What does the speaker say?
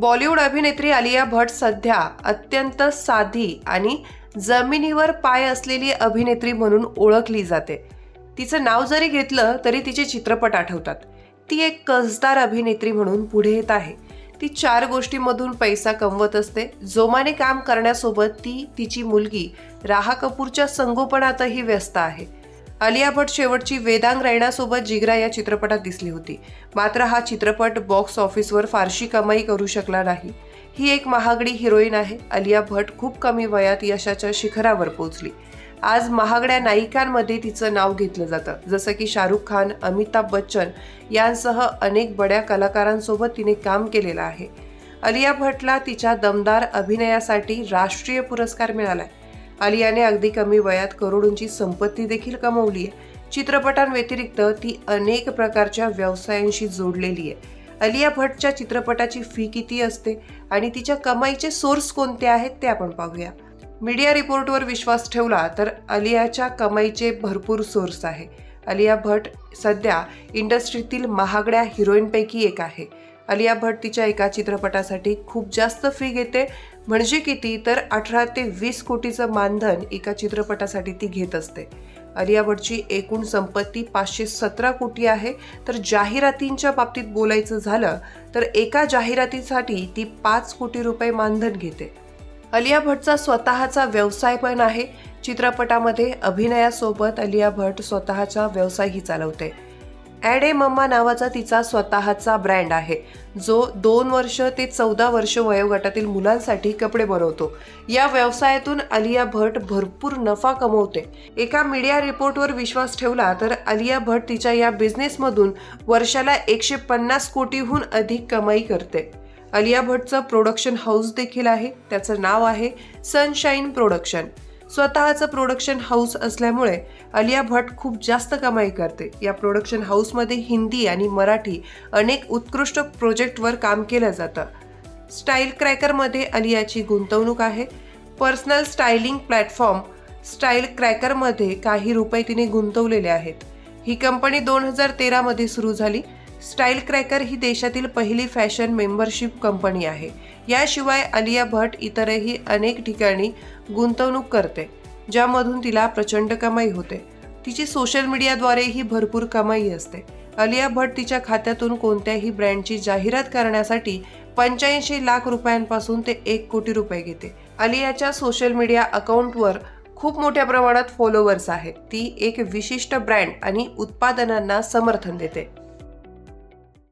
बॉलिवूड अभिनेत्री आलिया भट सध्या अत्यंत साधी आणि जमिनीवर पाय असलेली अभिनेत्री म्हणून ओळखली जाते. तिचं नाव जरी घेतलं तरी तिचे चित्रपट आठवतात. ती एक कसदार अभिनेत्री म्हणून पुढे येत आहे. ती चार गोष्टींमधून पैसा कमवत असते. जोमाने काम करण्यासोबत ती तिची मुलगी राहा कपूरच्या संगोपनातही व्यस्त आहे. आलिया भट शेवटची वेदांग रैनासोबत जिगरा या चित्रपटात दिसली होती. मात्र हा चित्रपट बॉक्स ऑफिसवर फारशी कमाई करू शकला नाही. ही एक महागडी हिरोईन आहे. आलिया भट खूप कमी वयात यशाच्या शिखरावर पोहोचली. आज महागड्या नायिकांमध्ये तिचं नाव घेतलं जातं. जसं की शाहरुख खान अमिताभ बच्चन यांसह अनेक बड्या कलाकारांसोबत तिने काम केलेलं आहे. आलिया भटला तिच्या दमदार अभिनयासाठी राष्ट्रीय पुरस्कार मिळालाय. आलियाने अगदी कमी वयात करोडोंची संपत्ती देखील कमवली आहे. चित्रपटांव्यतिरिक्त ती अनेक प्रकारच्या व्यवसायांशी जोडलेली आहे. अलिया भटच्या चित्रपटाची फी किती असते आणि तिच्या कमाईचे सोर्स कोणते आहेत ते आपण पाहूया. मीडिया रिपोर्टवर विश्वास ठेवला तर अलियाच्या कमाईचे भरपूर सोर्स आहे. अलिया भट सध्या इंडस्ट्रीतील महागड्या हिरोईनपैकी एक आहे. अलिया भट तिच्या एका चित्रपटासाठी खूप जास्त फी घेते म्हणजे किती तर अठरा ते वीस कोटीचं मानधन एका चित्रपटासाठी ती घेत असते. आलिया भटची एकूण संपत्ती पाचशे सतरा कोटी आहे. तर जाहिरातींच्या बाबतीत बोलायचं झालं तर एका जाहिरातीसाठी ती पाच कोटी रुपये मानधन घेते. आलिया भटचा स्वतःचा व्यवसाय पण आहे. चित्रपटामध्ये अभिनयासोबत आलिया भट स्वतःचा व्यवसायही चालवते. ॲड ए मम्मा नावाचा तिचा स्वतःचा ब्रँड आहे. जो दोन वर्ष ते चौदा वर्ष वयोगटातील मुलांसाठी कपडे बनवतो. या व्यवसायातून आलिया भट भरपूर नफा कमवते. एका मीडिया रिपोर्टवर विश्वास ठेवला तर आलिया भट तिच्या या बिझनेसमधून वर्षाला एकशे पन्नास कोटीहून अधिक कमाई करते. आलिया भटचं प्रोडक्शन हाऊस देखील आहे. त्याचं नाव आहे सनशाईन प्रोडक्शन स्वतःचं प्रोडक्शन हाऊस असल्यामुळे आलिया भट खूप जास्त कमाई करते. या प्रोडक्शन हाऊसमध्ये हिंदी आणि मराठी अनेक उत्कृष्ट प्रोजेक्टवर काम केलं जातं. स्टाईल क्रॅकरमध्ये आलियाची गुंतवणूक आहे. पर्सनल स्टायलिंग प्लॅटफॉर्म स्टाईल क्रॅकरमध्ये काही रुपये तिने गुंतवलेले आहेत. ही कंपनी दोन हजार तेरामध्ये सुरू झाली. स्टाईल क्रॅकर ही देशातील पहिली फॅशन मेंबरशिप कंपनी आहे. याशिवाय आलिया भट इतरही अनेक ठिकाणी गुंतवणूक करते ज्यामधून तिला प्रचंड कमाई होते. तिची सोशल मीडियाद्वारेही भरपूर कमाई असते. आलिया भट तिच्या खात्यातून कोणत्याही ब्रँडची जाहिरात करण्यासाठी पंच्याऐंशी लाख रुपयांपासून ते एक कोटी रुपये घेते. आलियाच्या सोशल मीडिया अकाउंटवर खूप मोठ्या प्रमाणात फॉलोअर्स आहेत. ती एक विशिष्ट ब्रँड आणि उत्पादनांना समर्थन देते.